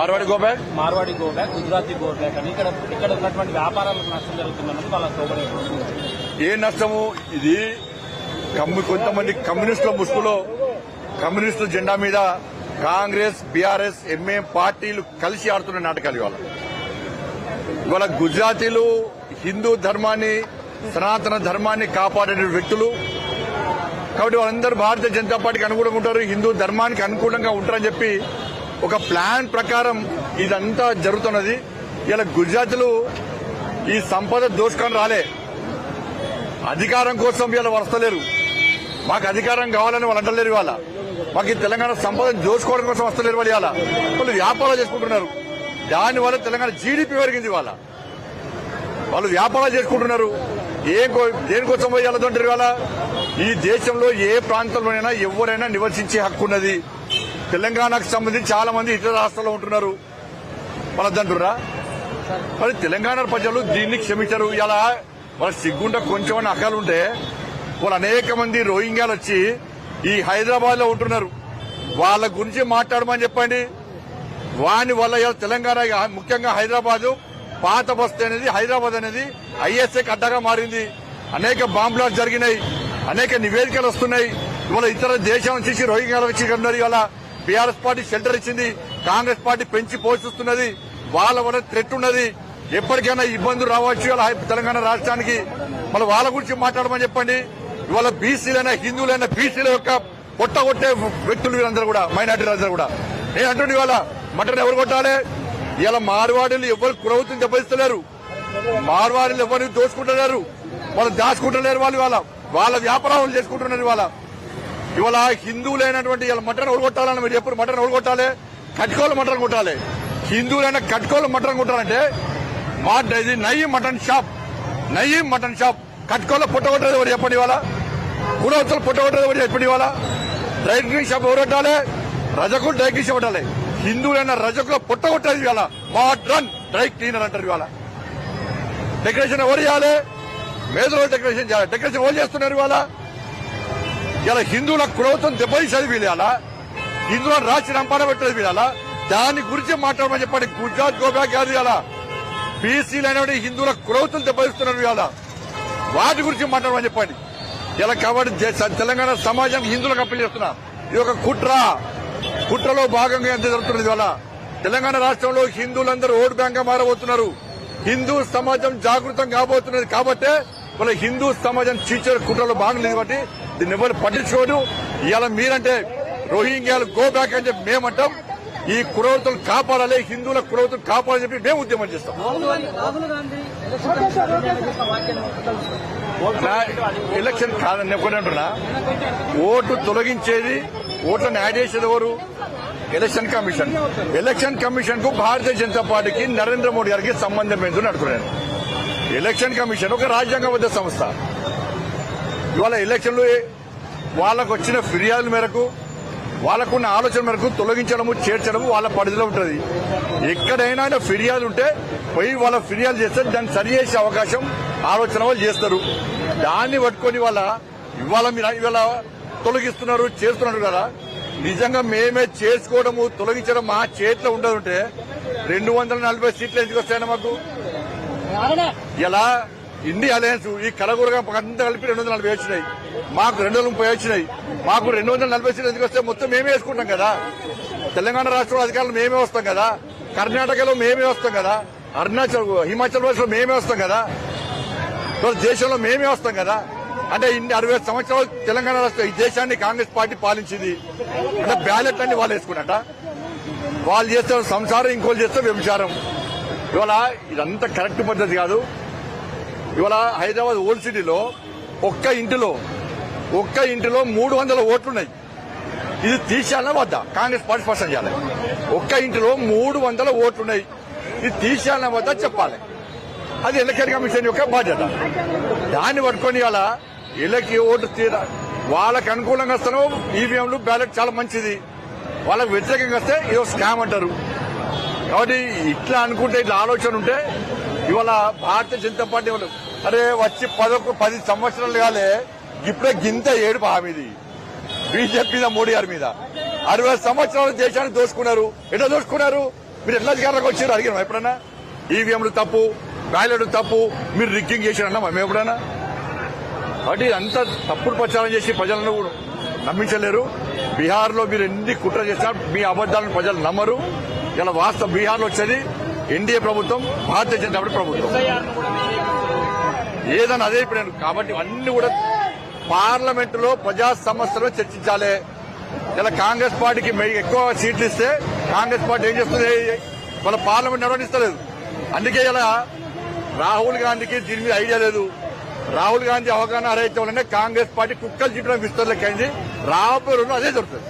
Marwadi go back? Marwadi go back Gujarati go back అని. ఇక్కడ ఇక్కడ ఉన్నటువంటి వ్యాపారాలకు నష్టం జరుగుతుందన్నది వాళ్ళ సోదరు ఏ నష్టము? ఇది కొంతమంది కమ్యూనిస్టుల ముసుగులో కమ్యూనిస్టుల జెండా మీద కాంగ్రెస్ బీఆర్ఎస్ ఎంఏ పార్టీలు కలిసి ఆడుతున్న నాటకాలు ఇవాళ. ఇవాళ గుజరాతీలు హిందూ ధర్మాన్ని సనాతన ధర్మాన్ని కాపాడే వ్యక్తులు. కాబట్టి వాళ్ళందరూ భారతీయ జనతా పార్టీకి అనుకూలంగా ఉంటారు హిందూ ధర్మానికి అనుకూలంగా ఉంటారని చెప్పి ఒక ప్లాన్ ప్రకారం ఇదంతా జరుగుతున్నది. ఇలా గుజరాత్లు ఈ సంపద దోచుకొని రాలే. అధికారం కోసం ఇలా వస్తలేరు. మాకు అధికారం కావాలని వాళ్ళు అంటలేరు ఇవాళ. మాకు ఈ తెలంగాణ సంపద దోచుకోవడం కోసం వస్తలేరు వాళ్ళు ఇవాళ. వాళ్ళు వ్యాపారాలు చేసుకుంటున్నారు. దానివల్ల తెలంగాణ జీడిపి పెరిగింది ఇవాళ. వాళ్ళు వ్యాపారాలు చేసుకుంటున్నారు. ఏ దేనికోసం పోయి వెళ్ళదంటారు ఇవాళ? ఈ దేశంలో ఏ ప్రాంతంలోనైనా ఎవరైనా నివసించే హక్కు ఉన్నది. తెలంగాణకు సంబంధించి చాలా మంది ఇతర రాష్ట్రాల్లో ఉంటున్నారు. వాళ్ళదంటురా మరి తెలంగాణ ప్రజలు దీన్ని క్షమించరు. ఇలా వాళ్ళ సిగ్గుంట కొంచెం అక్కలు ఉంటే వాళ్ళు అనేక మంది రోహింగ్యాలు వచ్చి ఈ హైదరాబాద్లో ఉంటున్నారు. వాళ్ళ గురించి మాట్లాడమని చెప్పండి. వాని వల్ల ఇలా తెలంగాణ ముఖ్యంగా హైదరాబాద్ పాత బస్తీ అనేది హైదరాబాద్ అనేది ఐఎస్ఏ అడ్డగా మారింది. అనేక బాంబ్ జరిగినాయి. అనేక నివేదికలు వస్తున్నాయి. ఇవాళ ఇతర దేశం నుంచి రోహింగ్యాలు వచ్చి ఇక్కడ ఉన్నారు. ఇవాళ బీఆర్ఎస్ పార్టీ షెల్టర్ ఇచ్చింది కాంగ్రెస్ పార్టీ పెంచి పోషిస్తున్నది వాళ్ళ వల్ల థ్రెట్ ఉన్నది. ఎప్పటికైనా ఇబ్బందులు రావచ్చు ఇలా తెలంగాణ రాష్ట్రానికి. మళ్ళీ వాళ్ళ గురించి మాట్లాడమని చెప్పండి. ఇవాళ బీసీలైనా హిందువులైనా బీసీల యొక్క పొట్టగొట్టే వ్యక్తులు వీళ్ళందరూ కూడా మైనార్టీ అందరూ కూడా. నేను అంటుండే ఇవాళ మటన్ ఎవరు కొట్టాలి? ఇలా మార్వాడీలు ఎవరు ప్రభుత్వం దెబ్బతిస్తలేరు మార్వాడీలు ఎవరిని దోచుకుంటలేరు? వాళ్ళు దాచుకుంటలేరు వాళ్ళు ఇవాళ. వాళ్ళ వ్యాపారాలు చేసుకుంటున్నారు ఇవాళ. ఇవాళ హిందువులైనటువంటి ఇలా మటన్ ఎవరు మీరు ఎప్పుడు మటన్ ఒడగొట్టాలి కట్కోలు మటన్ కొట్టాలి. హిందువులైన కట్కోలు మటన్ కొట్టాలంటే మా ఇది నయ్యి మటన్ షాప్ నయ్యి మటన్ షాప్. కట్కోలో పుట్టగొట్టేది ఎవరు చెప్పండి ఇవాళ? కూడవచ్చలు పుట్టగొట్టేది ఎవరు చెప్పండి ఇవాళ? డ్రై క్లీన్ షాప్ ఎవరు కొట్టాలి? రజకు డ్రై క్లీన్ షాప్ పెట్టాలి హిందువులైన రజకులో పుట్టగొట్టేది ఇవాళ. మోడ్రన్ డ్రై క్లీనర్ అంటారు ఇవాళ. డెకరేషన్ ఎవరు చేయాలి? మేధలో డెకరేషన్ చేయాలి. డెకరేషన్ ఎవరు చేస్తున్నారు ఇవాళ? ఇలా హిందువుల కులవతం దెబ్బతీసేది వీళ్ళాలా? హిందువుల రాసి రంపాన పెట్టేది వీళ్ళాలా? దాని గురించి మాట్లాడమని చెప్పండి. గుజరాత్ గోబా కాదు ఇలా బీసీలు అనేవి హిందువుల కులవతం దెబ్బతీస్తున్నారు ఇవాళ. వాటి గురించి మాట్లాడమని చెప్పండి. ఇలా కాబట్టి తెలంగాణ సమాజానికి హిందువులకు అప్పీల్ చేస్తున్నా. ఇది ఒక కుట్ర. కుట్రలో భాగంగా ఎంత జరుగుతున్నది ఇవాళ? తెలంగాణ రాష్ట్రంలో హిందువులందరూ ఓటు బ్యాంక్ మారబోతున్నారు. హిందూ సమాజం జాగృతం కాబోతున్నది కాబట్టే వాళ్ళ హిందూ సమాజం చీచే కుట్రలో భాగం కాబట్టి దీన్ని ఎవరు పట్టించుకోడు ఇవాళ మీరంటే రోహింగ్యాలు గో బ్యాక్ అని చెప్పి మేమంటాం. ఈ కురవతులు కాపాడాలి హిందువుల కురవతులు కాపాడాలని చెప్పి మేము ఉద్యమం చేస్తాం. ఎలక్షన్ కాదని అంటున్నా. ఓటు తొలగించేది ఓట్లను యాడ్ చేసేది ఎవరు? Election commission. ఎలక్షన్ కమిషన్కు భారతీయ జనతా పార్టీకి నరేంద్ర మోడీ గారికి సంబంధం ఏంటని అడుగుతున్నాను. ఎలక్షన్ కమిషన్ ఒక రాజ్యాంగబద్ధ సంస్థ. ఇవాళ ఎలక్షన్లు వాళ్ళకు వచ్చిన ఫిర్యాదుల మేరకు వాళ్ళకున్న ఆలోచన మేరకు తొలగించడము చేర్చడము వాళ్ళ పరిధిలో ఉంటుంది. ఎక్కడైనా ఫిర్యాదు ఉంటే పోయి వాళ్ళ ఫిర్యాదు చేస్తే దాన్ని సరి చేసే అవకాశం ఆలోచన వాళ్ళు చేస్తారు. దాన్ని పట్టుకొని వాళ్ళ ఇవాళ మీరు ఇవాళ తొలగిస్తున్నారు చేస్తున్నారు కదా. నిజంగా మేమే చేసుకోవడము తొలగించడం మా చేతిలో ఉండదుంటే రెండు వందల నలభై సీట్లు ఎందుకు వస్తాయన్న మాకు? ఇలా ఇండియా అలయన్స్ ఈ కలగూరగా అంతా కలిపి రెండు వందల నలభై వచ్చినాయి. మాకు రెండు వందల ముప్పై వచ్చినాయి. మాకు రెండు వందల నలభై సీట్లు ఎందుకు వస్తే మొత్తం మేమే వేసుకుంటాం కదా. తెలంగాణ రాష్ట్రంలో అధికారులు మేమే వస్తాం కదా. కర్ణాటకలో మేమే వస్తాం కదా. అరుణాచల్ హిమాచల్ ప్రదేశ్లో మేమే వస్తాం కదా. దేశంలో మేమే వస్తాం కదా. అంటే ఇన్ని అరవై సంవత్సరాలు తెలంగాణ రాష్ట్రం ఈ దేశాన్ని కాంగ్రెస్ పార్టీ పాలించింది. అంటే బ్యాలెట్ అన్ని వాళ్ళు వేసుకున్నట వాళ్ళు చేస్తే సంసారం ఇంకోళ్ళు చేస్తే వ్యభిచారం. ఇవాళ ఇదంతా కరెక్ట్ పద్ధతి కాదు. ఇవాళ హైదరాబాద్ ఓల్డ్ సిటీలో ఒక్క ఇంటిలో ఒక్క ఇంటిలో మూడు వందల ఓట్లున్నాయి. ఇది తీసేయాలన్నా వద్దా? కాంగ్రెస్ పార్టీ స్పష్టం చేయాలి. ఒక్క ఇంటిలో మూడు వందల ఓట్లున్నాయి. ఇది తీసేయాలన్నా వద్దా చెప్పాలి. అది ఎలక్షన్ కమిషన్ యొక్క బాధ్యత. దాన్ని పట్టుకొని ఇవాళ ఎలకి ఓటు తీర వాళ్ళకి అనుకూలంగా వస్తాను ఈవీఎంలు బ్యాలెట్ చాలా మంచిది. వాళ్ళకి వ్యతిరేకంగా వస్తే ఏదో స్కామ్ అంటారు. కాబట్టి ఇట్లా అనుకుంటే ఇట్లా ఆలోచన ఉంటే ఇవాళ భారతీయ జనతా పార్టీ వాళ్ళు అరే వచ్చి పదొక పది సంవత్సరాలు కాలే ఇప్పుడే గింత ఏడు హామీది బీజేపీ మీద మోడీ గారి మీద. అరవై సంవత్సరాలు దేశాన్ని దోసుకున్నారు. ఎట్లా దోసుకున్నారు? మీరు ఎట్లా అధికారంలోకి వచ్చారు? అడిగినాం ఎప్పుడైనా ఈవీఎంలు తప్పు బ్యాలెట్లు తప్పు మీరు రిగ్గింగ్ చేశారన్నా మేము ఎప్పుడన్నా? కాబట్టి అంత తప్పుడు ప్రచారం చేసి ప్రజలను నమ్మించలేరు. బీహార్లో మీరు ఎన్ని కుట్ర చేసినా మీ అబద్దాలను ప్రజలు నమ్మరు. ఇలా వాస్తవం బీహార్లో వచ్చేది ఎన్డీఏ ప్రభుత్వం భారతీయ జనతా పార్టీ ప్రభుత్వం. ఏదన్నా అదే ఇప్పుడు కాబట్టి అన్ని కూడా పార్లమెంట్లో ప్రజా సమస్యలు చర్చించాలి. ఇలా కాంగ్రెస్ పార్టీకి ఎక్కువ సీట్లు ఇస్తే కాంగ్రెస్ పార్టీ ఏం చేస్తుంది? వాళ్ళ పార్లమెంట్ నిర్వహిస్తలేదు అందుకే ఇలా రాహుల్ గాంధీకి దీని మీద ఐడియా లేదు. రాహుల్ గాంధీ అవగాహన అరైతే కాంగ్రెస్ పార్టీ కుక్కలు చుట్టడం విస్తరలేకైంది రాబోయే రోజుల్లో అదే జరుగుతుంది.